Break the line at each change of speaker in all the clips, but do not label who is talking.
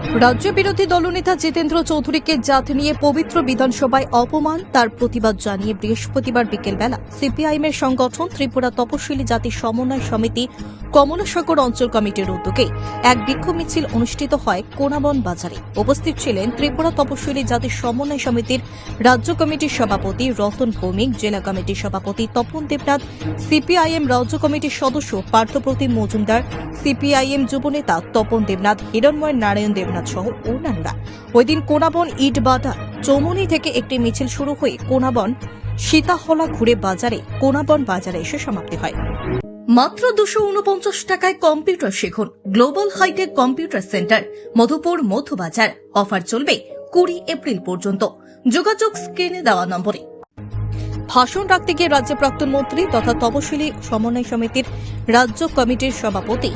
রাজ্য বিরোধী দলনেতা জিতেন্দ্র চৌধুরীকে জাত নিয়ে পবিত্র বিধানসভায় অপমান, তার প্রতিবাদ জানিয়ে বৃহস্পতিবার বিকেলবেলা সিপিআইএমের সংগঠন ত্রিপুরা তপশিলি জাতি সমন্বয় সমিতি কমলাসাগর অঞ্চল কমিটির উদ্যোগে এক বিক্ষোভ মিছিল অনুষ্ঠিত হয় কোনাবন বাজারে। উপস্থিত ছিলেন ত্রিপুরা তপশিলি জাতি সমন্বয় সমিতির রাজ্য কমিটির সভাপতি রতন ভৌমিক, জেলা কমিটির সভাপতি তপন দেবনাথ, সিপিআইএম রাজ্য কমিটির সদস্য পার্থপ্রতিম মজুমদার, সিপিআইএম যুবনেতা তপন দেবনাথ, হিরণময় নারায়ণ দেবনাথ সহ অন্যান্যরা। ওই দিন কোনাবন ইটবাটা চৌমুনি থেকে একটি মিছিল শুরু হয়ে কোনাবন সীতাহলা ঘুরে বাজারে, কোনাবন বাজারে এসে সমাপ্তি হয়। মাত্র দুশো উনপঞ্চাশ টাকায় কম্পিউটার শিখুন। Global hi-tech computer centre, Madhupur Madhubazar. Offer চলবে কুড়ি এপ্রিল পর্যন্ত। যোগাযোগ স্ক্রিনে দেওয়া নম্বরে। ভাষণ রাখতে গিয়ে রাজ্যের প্রাক্তন মন্ত্রী তথা তপশিলি সমন্বয় সমিতির রাজ্য কমিটির সভাপতি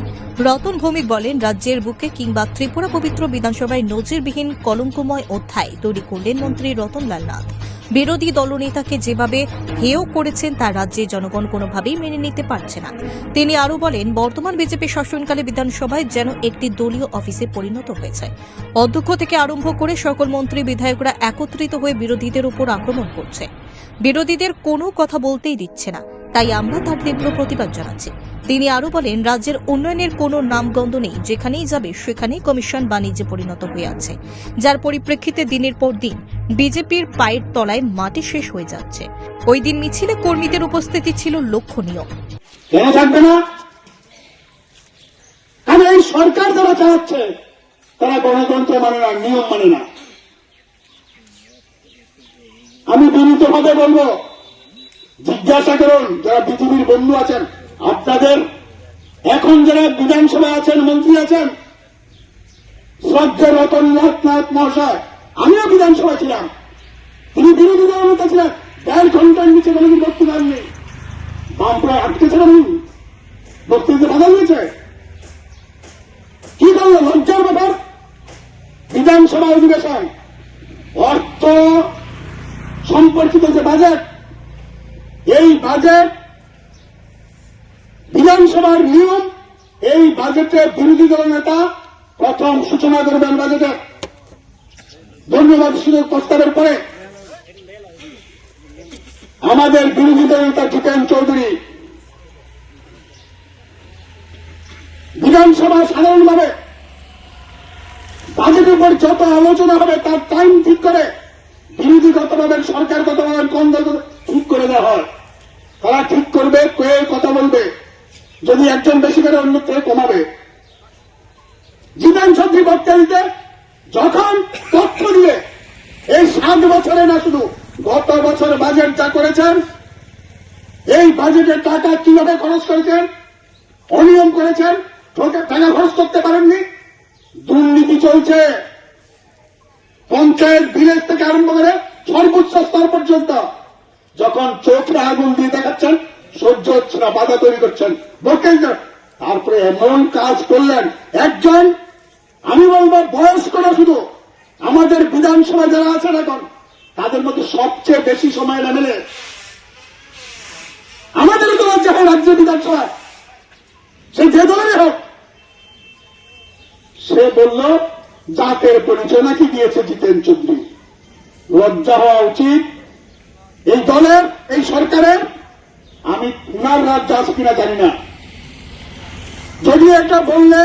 রতন ভৌমিক বলেন, রাজ্যের বুকে কিংবা ত্রিপুরা পবিত্র বিধানসভায় নজিরবিহীন কলঙ্কময় অধ্যায় তৈরি করলেন মন্ত্রী রতনলাল নাথ। বিরোধী দলনেতাকে যেভাবে হেয় করেছেন, তা রাজ্যের জনগণ কোনোভাবেই মেনে নিতে পারছে না। তিনি আরও বলেন, বর্তমান বিজেপি শাসনকালে বিধানসভায় যেন একটি দলীয় অফিসে পরিণত হয়েছে। অধ্যক্ষ থেকে আরম্ভ করে সকল মন্ত্রী বিধায়করা একত্রিত হয়ে বিরোধীদের উপর আক্রমণ করছে। বিরোধীদের কোনো কথা বলতেই দিচ্ছে না। তাই আমরা তার তীব্র প্রতিবাদ জানাচ্ছি। তিনি আরও বলেন, রাজ্যের উন্নয়নের কোনো নামগন্ধ নেই। যেখানেই যাবে, সেখানেই কমিশন বাণিজ্যে পরিণত হয়ে আছে। যার পরিপ্রেক্ষিতে দিনের পর দিন বিজেপির পায়ের তলায় মাটি শেষ হয়ে যাচ্ছে। ওই দিন মিছিলে কর্মীদের উপস্থিতি ছিল লক্ষণীয়।
সরকার যারা চালাচ্ছে, তারা গণতন্ত্র মানে না, নিয়ম মানে না। আমি বিনীতভাবে বলব জিজ্ঞাসা করুন, যারা পৃথিবীর বন্ধু আছেন, আপনাদের এখন যারা বিধানসভায় আছেন, মন্ত্রী আছেন শ্রদ্ধা রতননাথ নাথ মহাশয়, আমিও বিধানসভা ছিলাম। তিনি বিরোধী দলের নেতা ছিলেন। দেড় ঘণ্টার নিচে কোনোদিন বক্তৃতা নেই বামপুরা আটকেছিলেন বক্তৃতা বাধা হয়েছে কি করল লজ্জার ব্যাপার? বিধানসভা অধিবেশন, অর্থ সম্পর্কিত যে বাজেট বাজেট, বিধানসভার নিয়ম, এই বাজেটে বিরোধী দল নেতা প্রথম সূচনা করবেন বাজেটে। ধন্যবাদ সুযোগ প্রস্তাবের পরে। আমাদের বিরোধী দল নেতা জিতেন চৌধুরী। বিধানসভা সাধারণভাবে বাজেটের উপর যত আলোচনা হবে, তার টাইম ঠিক করে বিরোধী গতভাবে সরকার পাবেন কোন দল ঠিক করে দেওয়া হয়। তারা ঠিক করবে কে কথা বলবে, যদি একজন বেশি করে অন্য থেকে কমাবে। জীবন সত্যি বক্তব্যে যখন তথ্য দিয়ে এই সাত বছরে না শুধু গত বছর বাজেট যা করেছেন, এই বাজেটের টাকা কীভাবে খরচ করেছেন, অনিয়ম করেছেন টাকা খরচ করতে পারেননি, দুর্নীতি চলছে। পঞ্চায়েত ভিলেজ থেকে আরম্ভ করে সর্বোচ্চ স্তর পর্যন্ত যখন চোখে আগুন দিয়ে দেখাচ্ছেন, সহ্য হচ্ছে না, বাধা তৈরি করছেন। বকেন তারপরে এমন কাজ করলেন, একজন, আমি বলব বয়স্ক না শুধু, আমাদের বিধানসভা যারা আছেন এখন, তাদের মধ্যে সবচেয়ে বেশি সময় এমএলএ আমাদের তো লজ্জা হয়, রাজ্য বিধানসভায়। সে যে দলেরই হোক। সে বলল, জাতের পরিচয় নাকি দিয়েছে জিতেন চৌধুরী। লজ্জা হওয়া উচিত এই দলের, এই সরকারের, আমি উনার রাজ্য আছে কিনা জানি না। যদি এটা বললে,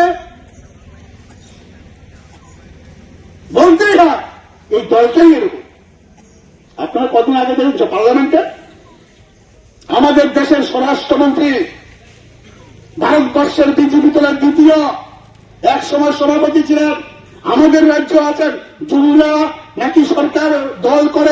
বলতেই হয়, এই দলটাই এরকম। আপনারা কদিন আগে দেখেছ পার্লামেন্টে? আমাদের দেশের স্বরাষ্ট্রমন্ত্রী, ভারতবর্ষের বিজেপি দলের দ্বিতীয়, এক সময় সভাপতি ছিলেন। আমাদের রাজ্য আছেন, জুমলা নাকি সরকার দল করে